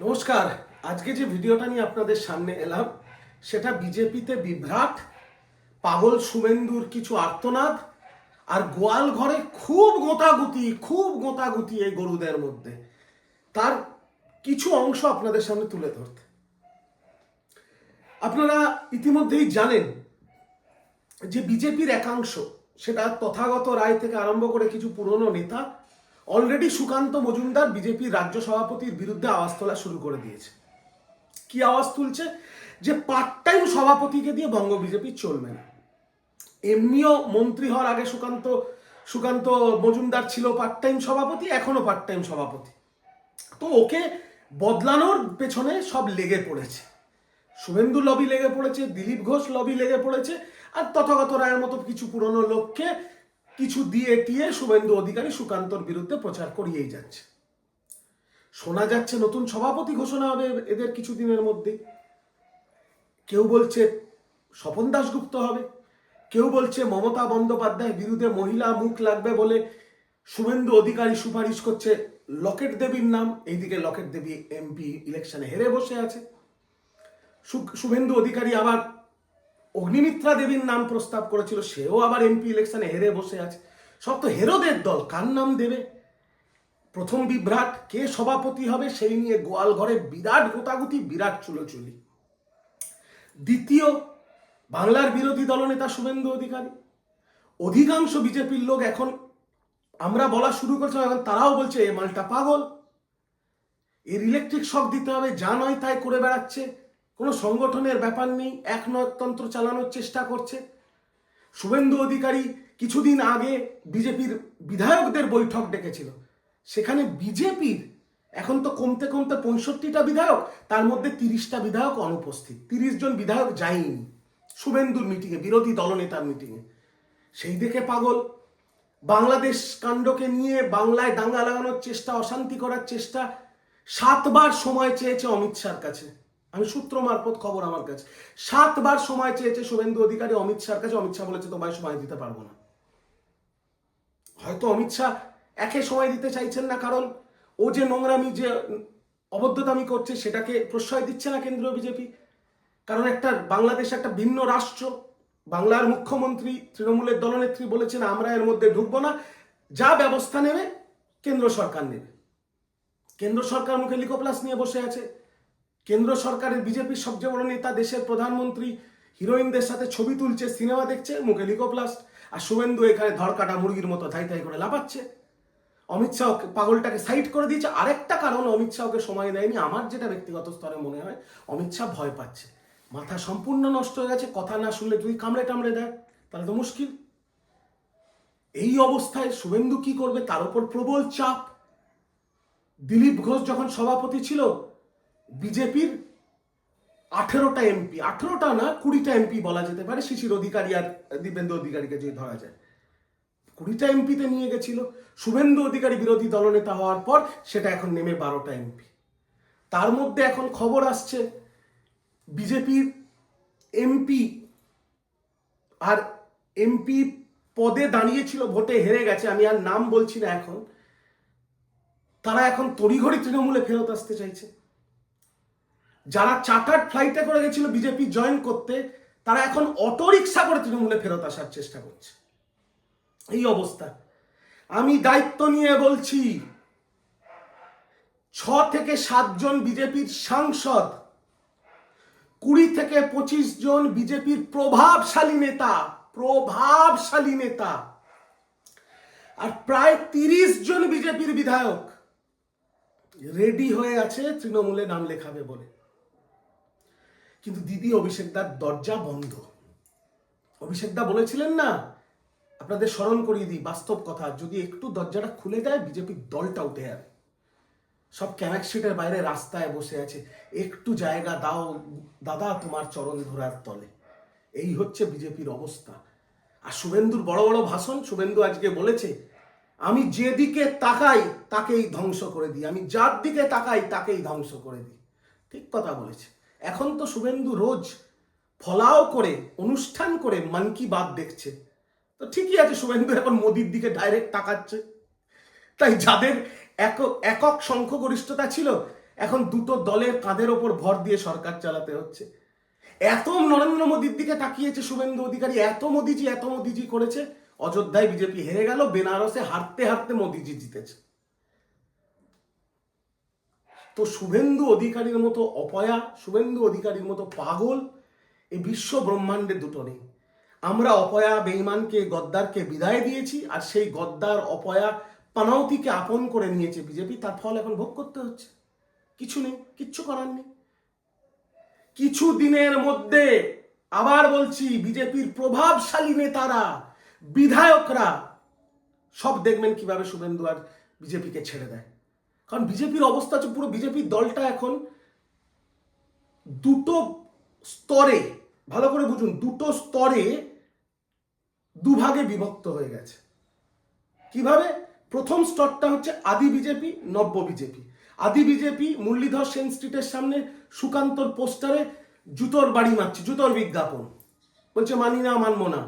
নমস্কার। আজকে যে ভিডিওটা নিয়ে আপনাদের সামনে এলাম, সেটা বিজেপিতে বিভ্রাট, পাগল শুভেন্দুর কিছু আর্তনাদ, আর গোয়াল ঘরে খুব গোতাগুতি খুব গোতাগুতি এই গরুদের মধ্যে। তার কিছু অংশ আপনাদের সামনে তুলে ধরতে। আপনারা ইতিমধ্যেই জানেন যে বিজেপির একাংশ, সেটা তথাগত রায় থেকে আরম্ভ করে কিছু পুরনো নেতা অলরেডি সুকান্ত মজুমদার বিজেপির রাজ্য সভাপতির বিরুদ্ধে আওয়াজ তোলা শুরু করে দিয়েছে। কি আওয়াজ তুলছে? যে পার্ট টাইম সভাপতিকে দিয়ে বঙ্গ বিজেপি চলবে না। এমনিও মন্ত্রী হওয়ার আগে সুকান্ত সুকান্ত মজুমদার ছিল পার্ট টাইম সভাপতি, এখনও পার্ট টাইম সভাপতি। তো ওকে বদলানোর পেছনে সব লেগে পড়েছে। শুভেন্দু লবি লেগে পড়েছে, দিলীপ ঘোষ লবি লেগে পড়েছে, আর তথাগত রায়ের মতো কিছু পুরনো লোককে কিছু দিয়ে টিয়ে শুভেন্দু অধিকারী সুকান্তর বিরুদ্ধে প্রচার করিয়েই যাচ্ছে। শোনা যাচ্ছে নতুন সভাপতি ঘোষণা হবে এদের কিছুদিনের মধ্যে। কেউ বলছে স্বপন দাশগুপ্ত হবে। কেউ বলছে মমতা বন্দ্যোপাধ্যায় বিরুদ্ধে মহিলা মুখ লাগবে বলে শুভেন্দু অধিকারী সুপারিশ করছে লকেট দেবীর নাম। এইদিকে লকেট দেবী এমপি ইলেকশনে হেরে বসে আছে। শুভেন্দু অধিকারী আবার অগ্নিমিত্রা দেবীর নাম প্রস্তাব করেছিল, সেও আবার এমপি ইলেকশনে হেরে বসে আছে। সব তো হেরোদের দল, কার নাম দেবে? প্রথম বিভ্রাট, কে সভাপতি হবে সেই নিয়ে গোয়াল ঘরে বিরাট গোতাগুতি বিরাট চুলোচুলি। দ্বিতীয়, বাংলার বিরোধী দলনেতা শুভেন্দু অধিকারী। অধিকাংশ বিজেপির লোক এখন আমরা বলা শুরু করছিলাম, এখন তারাও বলছে, এ মালটা পাগল। এর ইলেকট্রিক শক দিতে হবে, যা নয় তাই করে বেড়াচ্ছে। কোনো সংগঠনের ব্যাপার নেই এক নয়তন্ত্র চালানোর চেষ্টা করছে। শুভেন্দু অধিকারী কিছুদিন আগে বিজেপির বিধায়কদের বৈঠক ডেকেছিল। সেখানে বিজেপির এখন তো কমতে কমতে পঁয়ষট্টিটা বিধায়ক, তার মধ্যে তিরিশটা বিধায়ক অনুপস্থিত। তিরিশ জন বিধায়ক যায়নি শুভেন্দুর মিটিংয়ে, বিরোধী দলনেতার মিটিংয়ে। সেই দেখে পাগল। বাংলাদেশ কাণ্ডকে নিয়ে বাংলায় দাঙ্গা লাগানোর চেষ্টা, অশান্তি করার চেষ্টা, সাতবার সময় চেয়েছে অমিত শাহর কাছে। আমি সূত্র মারফত খবর আমার কাছে। সাতবার সময় চেয়েছে শুভেন্দু অধিকারী, অমিত শাহর কাছে। অমিত শাহ বলেছে, তোমায় সময় দিতে পারব না। হয়তো অমিত শাহ একে সময় দিতে চাইছেন না, কারণ ও যে নোংরামি, যে অবদ্ধতামি করছে, সেটাকে প্রশ্রয় দিচ্ছে না কেন্দ্রীয় বিজেপি। কারণ একটা বাংলাদেশ একটা ভিন্ন রাষ্ট্র। বাংলার মুখ্যমন্ত্রী তৃণমূলের দলনেত্রী বলেছেন, আমরা এর মধ্যে ঢুকবো না। যা ব্যবস্থা নেবে, কেন্দ্র সরকার নেবে। কেন্দ্র সরকার মুখে লিকোপ্লাস নিয়ে বসে আছে। কেন্দ্র সরকারের বিজেপির সবচেয়ে বড় নেতা, দেশের প্রধানমন্ত্রী হিরোইনদের সাথে ছবি তুলছে, সিনেমা দেখছে, মুখে লিকোপ্লাস্ট। আর শুভেন্দু এখানে ধরকাটা মুরগির মতো ধাই ধাই করে লাফাচ্ছে। অমিত শাহ পাগলটাকে সাইড করে দিয়েছে। আরেকটা কারণ, অমিত শাহকে সময় দেয়নি। আমার যেটা ব্যক্তিগত স্তরে মনে হয়, অমিত শাহ ভয় পাচ্ছে। মাথা সম্পূর্ণ নষ্ট হয়ে গেছে, কথা না শুনলে যদি কামড়ে টামড়ে দেয় তাহলে তো মুশকিল। এই অবস্থায় শুভেন্দু কি করবে? তার উপর প্রবল চাপ। দিলীপ ঘোষ যখন সভাপতি ছিল বিজেপির আঠেরোটা এমপি, আঠেরোটা না, কুড়িটা এমপি বলা যেতে পারে, শিশির অধিকারী আর দীপেন্দ্র অধিকারীকে যদি ধরা যায়। কুড়িটা এমপিতে নিয়ে গেছিল। শুভেন্দু অধিকারী বিরোধী দলনেতা হওয়ার পর সেটা এখন নেমে বারোটা এমপি। তার মধ্যে এখন খবর আসছে, বিজেপির এমপি আর এমপি পদে দাঁড়িয়েছিল, ভোটে হেরে গেছে, আমি আর নাম বলছি না এখন। তারা এখন তড়িঘড়ি তৃণমূলে ফেরত আসতে চাইছে। যারা চার্টার্ড ফ্লাইটে করে গেছিল বিজেপি জয়েন করতে, তারা এখন অটো রিক্সা করে তৃণমূলে ফেরত আসার চেষ্টা করছে। এই অবস্থা। আমি দায়িত্ব নিয়ে বলছি, ছ থেকে সাতজন বিজেপির সাংসদ, কুড়ি থেকে পঁচিশ জন বিজেপির প্রভাবশালী নেতা প্রভাবশালী নেতা, আর প্রায় তিরিশ জন বিজেপির বিধায়ক, রেডি হয়ে আছে, তৃণমূলে নাম লেখাবে বলে। কিন্তু দিদি অভিষেকদার দরজা বন্ধ। অভিষেকদা বলেছিলেন না, আপনাদের স্মরণ করিয়ে দিই, বাস্তব কথা, যদি একটু দরজাটা খুলে দেয় বিজেপির দলটা উঠে যাবে সব ক্যানাকশিটের বাইরে রাস্তায় বসে আছে, একটু জায়গা দাও, দাদা তোমার চরণ ধরার তলে। এই হচ্ছে বিজেপির অবস্থা। আর শুভেন্দুর বড় বড় ভাষণ, শুভেন্দু আজকে বলেছে, আমি যেদিকে তাকাই, তাকেই ধ্বংস করে দিই। আমি যার দিকে তাকাই, তাকেই ধ্বংস করে দিই। ঠিক কথা বলেছে। এখন তো শুভেন্দু রোজ ফলাও করে, অনুষ্ঠান করে মন কি বাত দেখছে। তো ঠিকই আছে, শুভেন্দু এখন মোদির দিকে ডাইরেক্ট তাকাচ্ছে। তাই যাদের এক, একক সংখ্যাগরিষ্ঠতা ছিল, এখন দুটো দলের কাঁধের ওপর ভর দিয়ে সরকার চালাতে হচ্ছে। এত নরেন্দ্র মোদীর দিকে তাকিয়েছে শুভেন্দু অধিকারী, এত মোদিজি এত মোদিজি করেছে। অযোধ্যায় বিজেপি হেরে গেল, বেনারসে হারতে হারতে মোদিজি জিতেছে। তো শুভেন্দু অধিকারীর মতো অপয়া, শুভেন্দু অধিকারীর মতো পাগল, এই বিশ্ব ব্রহ্মাণ্ডে দুটো নেই। আমরা অপয়া বেইমানকে, গদ্দারকে বিদায় দিয়েছি আর সেই গদ্দার অপয়া পানাউতিকে আপন করে নিয়েছে বিজেপি, তার ফল এখন ভোগ করতে হচ্ছে। কিছু নেই, কিচ্ছু করার নেই। কিছু দিনের মধ্যে আবার বলছি, বিজেপির প্রভাবশালী নেতারা, বিধায়করা, সব দেখবেন কীভাবে শুভেন্দু আর বিজেপিকে ছেড়ে দেয়। কারণ বিজেপির অবস্থা হচ্ছে পুরো বিজেপির দলটা এখন দুটো স্তরে, ভালো করে বুঝুন, দুটো স্তরে দুভাগে বিভক্ত হয়ে গেছে। কীভাবে? প্রথম স্তরটা হচ্ছে আদি বিজেপি, নব্য বিজেপি। আদি বিজেপি মুরলীধর সেন স্ট্রিটের সামনে সুকান্তর পোস্টারে জুতোর বাড়ি মারছে, জুতোর বিজ্ঞাপন। বলছে, মানি না, মানবো না।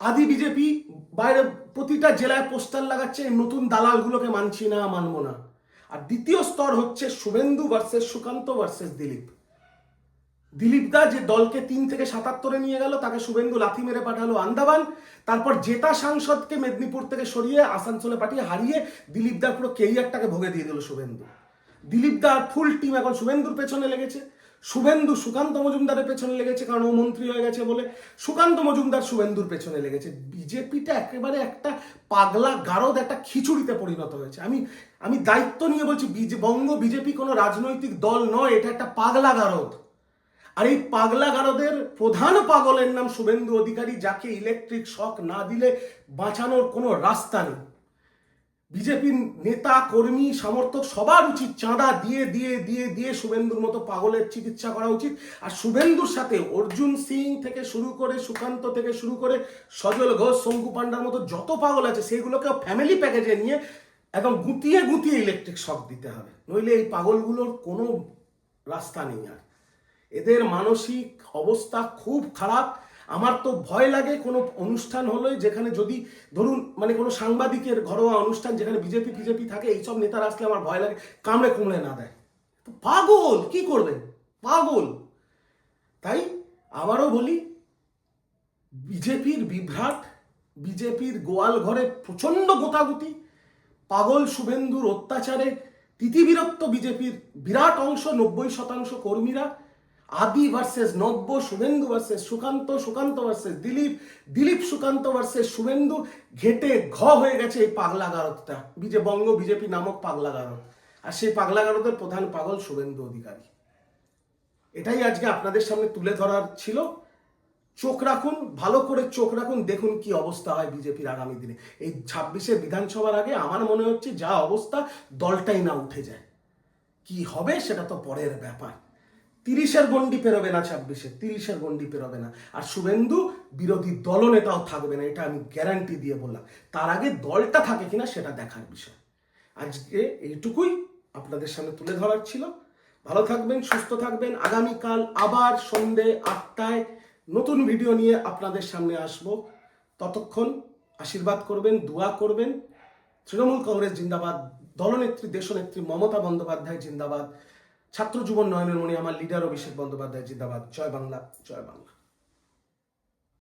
আদি বিজেপি বাইরে প্রতিটা জেলায় পোস্টার লাগাচ্ছে নতুন দালালগুলোকে মানছি না, মানবো না। আর দ্বিতীয় স্তর হচ্ছে শুভেন্দু ভার্সেস সুকান্ত ভার্সেস দিলীপ। দিলীপ দা যে দলকে তিন থেকে সাতাত্তরে নিয়ে গেল, তাকে শুভেন্দু লাথি মেরে পাঠালো আন্দামান। তারপর জেতা সাংসদকে মেদিনীপুর থেকে সরিয়ে আসানসোলে পাঠিয়ে হারিয়ে দিলীপ দার পুরো কেরিয়ারটাকে ভোগে দিয়ে দিল শুভেন্দু। দিলীপ দার ফুল টিম এখন শুভেন্দুর পেছনে লেগেছে। শুভেন্দু, সুকান্ত মজুমদারের পেছনে লেগেছে কারণ ও মন্ত্রী হয়ে গেছে বলে। সুকান্ত মজুমদার শুভেন্দুর পেছনে লেগেছে। বিজেপিটা একেবারে একটা পাগলা গারদ, একটা খিচুড়িতে পরিণত হয়েছে। আমি আমি দায়িত্ব নিয়ে বলছি বঙ্গ বিজেপি কোনো রাজনৈতিক দল নয়, এটা একটা পাগলা গারদ। আর এই পাগলা গারদের প্রধান পাগলের নাম শুভেন্দু অধিকারী, যাকে ইলেকট্রিক শক না দিলে বাঁচানোর কোনো রাস্তা নেই। বিজেপির নেতা, কর্মী, সমর্থক সবার উচিত চাঁদা দিয়ে দিয়ে দিয়ে দিয়ে শুভেন্দুর মতো পাগলের চিকিৎসা করা উচিত। আর শুভেন্দুর সাথে অর্জুন সিং থেকে শুরু করে, সুকান্ত থেকে শুরু করে, সজল ঘোষ, শঙ্কু পান্ডার মতো যত পাগল আছে সেগুলোকে ফ্যামিলি প্যাকেজে নিয়ে একদম গুটিয়ে গুটিয়ে ইলেকট্রিক শক দিতে হবে। নইলে এই পাগলগুলোর কোনো রাস্তা নেই আর। এদের মানসিক অবস্থা খুব খারাপ। আমার তো ভয় লাগে কোনো অনুষ্ঠান হলে যেখানে যদি, ধরুন মানে কোনো সাংবাদিকের ঘরোয়া অনুষ্ঠান যেখানে বিজেপি, ফিজেপি থাকে, এইসব নেতারা আসলে আমার ভয় লাগে, কামড়ে কুমড়ে না দেয়। পাগল, কি করবেন পাগল। তাই আবারও বলি, বিজেপির বিভ্রাট, বিজেপির গোয়াল ঘরে প্রচণ্ড গোতাগুতি পাগল শুভেন্দুর অত্যাচারে তিতিবিরক্ত বিজেপির বিরাট অংশ, নব্বই শতাংশ কর্মীরা আদি ভার্সেস নব্য, Suvendu versus Sukanta Sukanta versus Dilip Dilip, Sukanta versus Suvendu, ঘেটে ঘ হয়ে গেছে এই পাগলা গারদটা। বিজে বঙ্গ বিজেপি নামক পাগলা গারদ। আর সেই পাগলা গারদের প্রধান পাগল শুভেন্দু অধিকারী। এটাই আজকে আপনাদের সামনে তুলে ধরার ছিল। চোখ রাখুন, ভালো করে চোখ রাখুন, দেখুন কি অবস্থা হয় বিজেপির আগামী দিনে। এই ছাব্বিশে বিধানসভার আগে আমার মনে হচ্ছে যা অবস্থা, দলটাই না উঠে যায়। কি হবে সেটা তো পরের ব্যাপার। তিরিশের গন্ডি পেরোবে না ছাব্বিশে, তিরিশের গন্ডি পেরোবে না। আর শুভেন্দু বিরোধী দলনেতাও থাকবে না, এটা আমি গ্যারান্টি দিয়ে বললাম। তার আগে দলটা থাকে কিনা সেটা দেখার বিষয়। আজকে এইটুকুই আপনাদের সামনে তুলে ধরার ছিল। ভালো থাকবেন, সুস্থ থাকবেন। আগামীকাল আবার সন্ধে আটটায় নতুন ভিডিও নিয়ে আপনাদের সামনে আসব। ততক্ষণ আশীর্বাদ করবেন, দোয়া করবেন। তৃণমূল কংগ্রেস জিন্দাবাদ, দলনেত্রী, দেশনেত্রী মমতা বন্দ্যোপাধ্যায় জিন্দাবাদ। ছাত্র যুবন নয়নের মণি আমার লিডার অভিষেক বন্দ্যোপাধ্যায় জিন্দাবাদ। জয় বাংলা জয় বাংলা।